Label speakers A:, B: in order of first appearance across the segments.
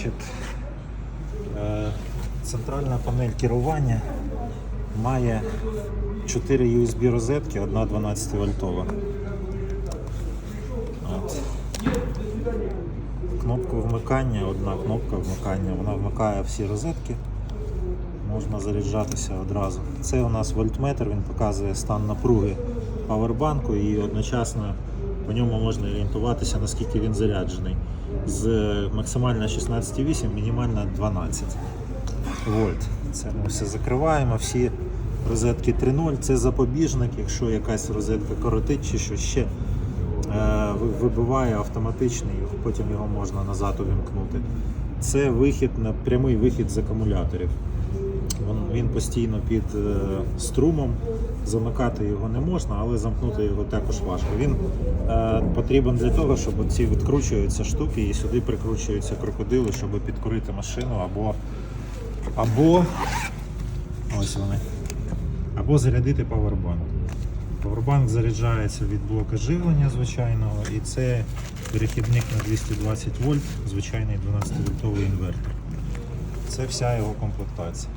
A: Значить, е, центральна панель керування має 4 USB розетки, одна 12 вольтова. От. Кнопку вмикання, одна кнопка вмикання, вона вмикає всі розетки. Можна заряджатися одразу. Це у нас вольтметр, він показує стан напруги павербанку і одночасно по ньому можна орієнтуватися, наскільки він заряджений. З максимально 16,8, мінімально 12 вольт. Це ми все закриваємо. Всі розетки 3.0. Це запобіжник, якщо якась розетка коротить чи що ще е, вибиває автоматично, і потім його можна назад увімкнути. Це вихід на прямий вихід з акумуляторів. Він- постійно під е, струмом, замикати його не можна, але замкнути його також важко. Він е, потрібен для того, щоб ці відкручуються штуки і сюди прикручуються крокодили, щоб підкурити машину або, або ось вони, або зарядити павербанк. Павербанк заряджається від блока живлення звичайного, і це перехідник на 220 вольт, звичайний 12-вольтовий інвертор. Це вся його комплектація.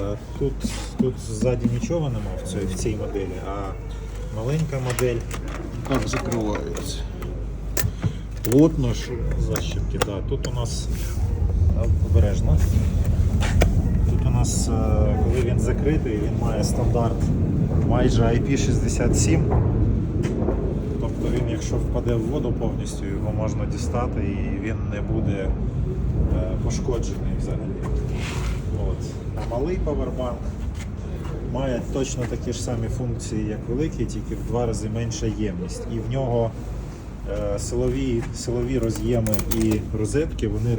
A: Е, Тут, тут ззаді нічого нема в цій, в цій моделі, а маленька модель
B: Так закривається. Плотно, що
A: защіпки. Да. Тут у нас обережно. Тут у нас, е, коли він закритий, він має стандарт майже IP67. Тобто він, якщо впаде в воду повністю, його можна дістати і він не буде е, пошкоджений взагалі. От. Малий павербанк має точно такі ж самі функції, як великий, тільки в два рази менша ємність. І в нього е, силові, силові роз'єми і розетки вони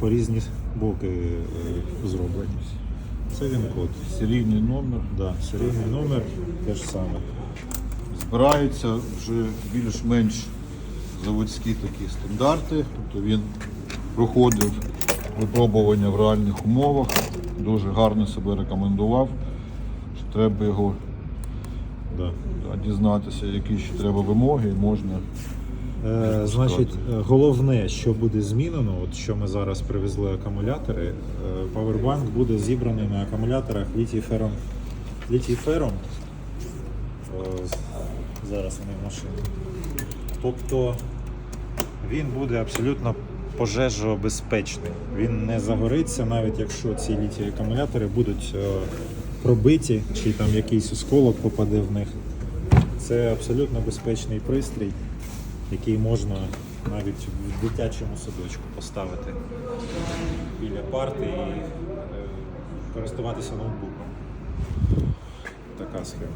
A: по різні боки е, зроблені. Це він код.
B: серійний номер.
A: Да, серійний номер те ж саме.
B: Збираються вже більш-менш заводські такі стандарти. Тобто він проходив випробування в реальних умовах, дуже гарно себе рекомендував. Що треба його Да. дізнатися, які ще треба вимоги, і можна
A: Е, значить, е, головне, що буде змінено, от що ми зараз привезли акумулятори, е, Powerbank буде зібраний на акумуляторах літій-фером. Літій-фером. Е, зараз вони в машині. Тобто він буде абсолютно пожежобезпечний. Він не загориться, навіть якщо ці літій акумулятори будуть е, пробиті, чи там якийсь осколок попаде в них. Це абсолютно безпечний пристрій, який можна навіть в дитячому садочку поставити біля парти і е, користуватися ноутбуком. Така схема.